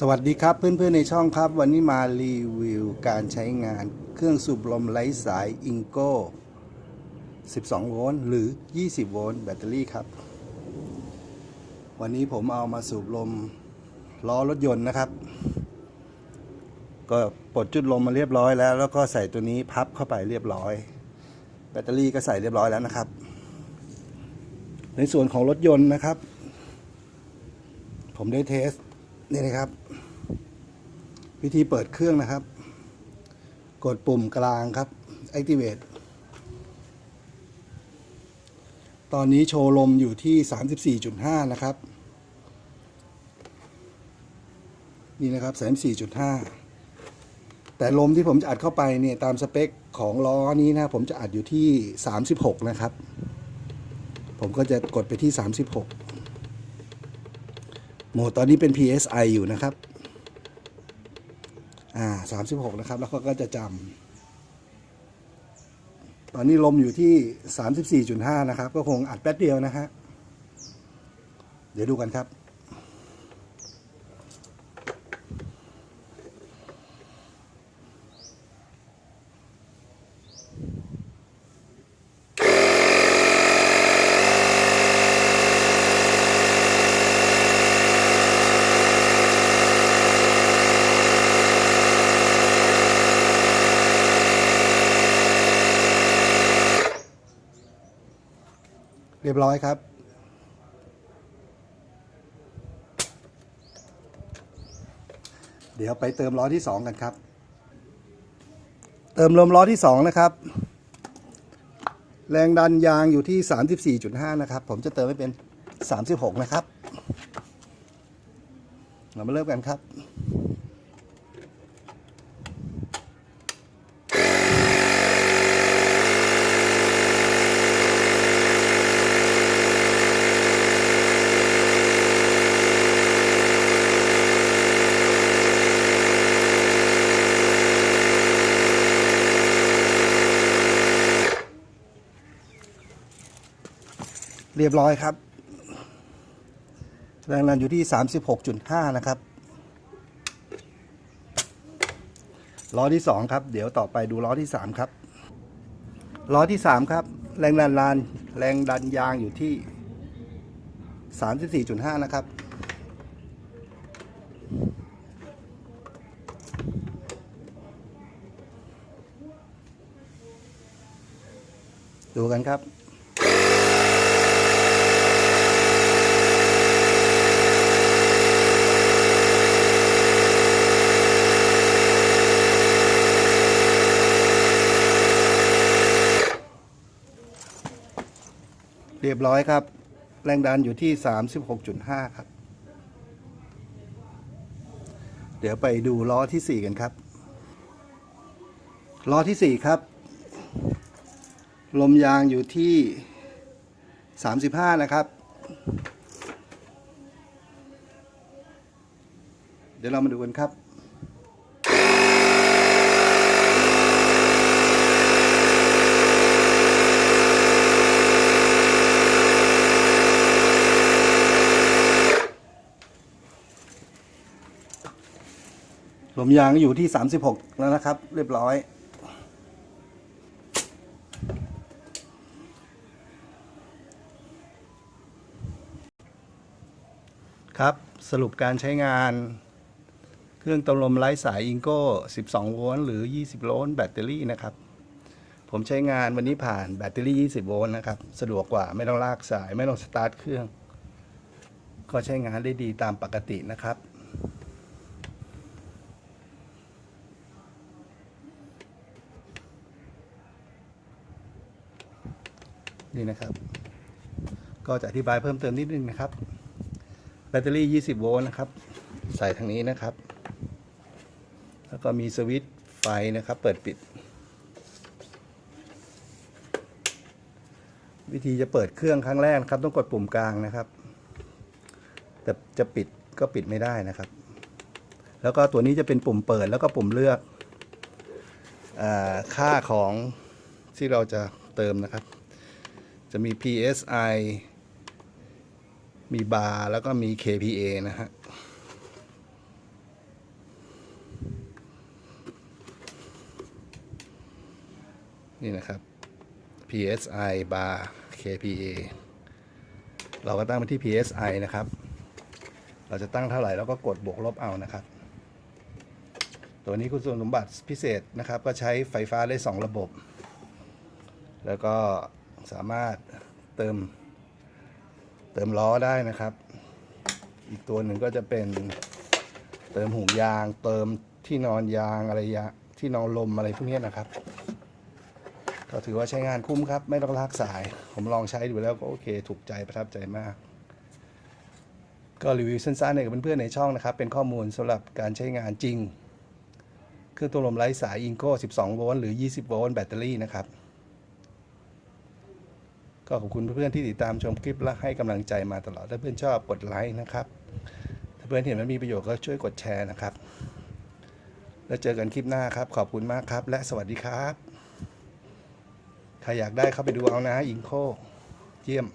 สวัสดีครับเพื่อนๆในช่องครับ วันนี้มารีวิวการใช้งานเครื่องสูบลมไร้สายอิงโก้ 12 โวลต์หรือ 20 โวลต์แบตเตอรี่ครับ วันนี้ผมเอามาสูบลมล้อรถยนต์นะครับ ก็ปลดจุดลมมาเรียบร้อยแล้ว แล้วก็ใส่ตัวนี้พับเข้าไปเรียบร้อย แบตเตอรี่ก็ใส่เรียบร้อยแล้วนะครับ ในส่วนของรถยนต์นะครับ ผมได้เทส นี่นะครับ วิธีเปิดเครื่องนะครับ กดปุ่มกลางครับ activate ตอนนี้โชว์ลมอยู่ที่ 34.5 นะครับ นี่นะครับ34.5 แต่ลมที่ผมจะอัดเข้าไปเนี่ยตามสเปคของล้อนี้นะ ผมจะอัดอยู่ที่ 36 นะครับ ผมก็จะกดไปที่ 36 โหมดตอนนี้เป็น PSI อยู่นะครับ อ่า36นะครับ แล้วเขาก็จะจำ ตอนนี้ลมอยู่ที่34.5นะครับ ก็คงอัดแป๊บเดียวนะฮะ เดี๋ยวดูกันครับ เรียบร้อยครับ เดี๋ยวไปเติมล้อที่2กันครับ เติมลมล้อที่2นะครับ แรงดันยางอยู่ที่ 34.5 นะครับ ผมจะเติมให้เป็น 36 นะครับ เรามาเริ่มกันครับ เรียบร้อยครับ แรงดันอยู่ที่ 36.5 นะครับ ล้อที่ 2 ครับ เดี๋ยวต่อไปดูล้อที่ 3 ครับ ล้อที่ 3 ครับ แรงดันลาน แรงดันยางอยู่ที่ 34.5 นะครับดูกันครับ เรียบร้อยครับ แรงดันอยู่ที่ 36.5 ครับ เดี๋ยวไปดูล้อที่ 4 กันครับ ล้อที่ 4 ครับ ลมยางอยู่ที่ 35 นะครับ เดี๋ยวเรามาดูกันครับ ลมยางอยู่ที่ 36 แล้วนะครับ เรียบร้อย ครับสรุปการใช้งานเครื่องเตาลมไร้สายอิงโก้ 12 โวลต์หรือ 20 โวลต์แบตเตอรี่นะครับ ผมใช้งานวันนี้ผ่านแบตเตอรี่ 20 โวลต์นะครับ สะดวกกว่าไม่ต้องลากสายไม่ต้องสตาร์ทเครื่อง ก็ใช้งานได้ดีตามปกตินะครับ นี่นะครับ ก็จะอธิบายเพิ่มเติมนิดนึงนะครับ แบตเตอรี่ 20 โวลต์นะครับ ใส่ทางนี้นะครับ แล้วก็มีสวิตช์ไฟนะครับ เปิดปิด วิธีจะเปิดเครื่องครั้งแรกนะครับ ต้องกดปุ่มกลางนะครับ แต่จะปิดก็ปิดไม่ได้นะครับ แล้วก็ตัวนี้จะเป็นปุ่มเปิดแล้วก็ปุ่มเลือกอค่าของที่เราจะเติมนะครับ จะมี psi มีบาร์แล้วก็มี kpa นะฮะนี่นะครับ psi bar kpa เราก็ตั้งไปที่ psi นะครับ เราจะตั้งเท่าไหร่แล้วก็กดบวกลบเอานะครับ ตัวนี้คุณสมบัติพิเศษนะครับ ก็ใช้ไฟฟ้าได้ 2 ระบบ แล้วก็ สามารถเติม เติมล้อได้นะครับ อีกตัวหนึ่งก็จะเป็นเติมหูยาง เติมที่นอนยางอะไรยาที่นอนลมอะไรพวกนี้นะครับ ก็ถือว่าใช้งานคุ้มครับ ไม่ต้องลากสาย ผมลองใช้ดูแล้วก็โอเค ถูกใจประทับใจมาก ก็รีวิวสั้นๆให้กับเพื่อนๆในช่องนะครับ เป็นข้อมูลสำหรับการใช้งานจริงเครื่องตัวลมไร้สายอิงโก้12 โวลต์หรือ 20 โวลต์แบตเตอรี่นะครับ ก็ขอบคุณเพื่อนๆที่ติดตามชมคลิปและให้กำลังใจมาตลอดถ้าเพื่อนชอบกดไลค์นะครับ ถ้าเพื่อนเห็นมันมีประโยชน์ก็ช่วยกดแชร์นะครับ แล้วเจอกันคลิปหน้าครับ ขอบคุณมากครับ และสวัสดีครับ ใครอยากได้เข้าไปดูเอานะอิงโคเยี่ยม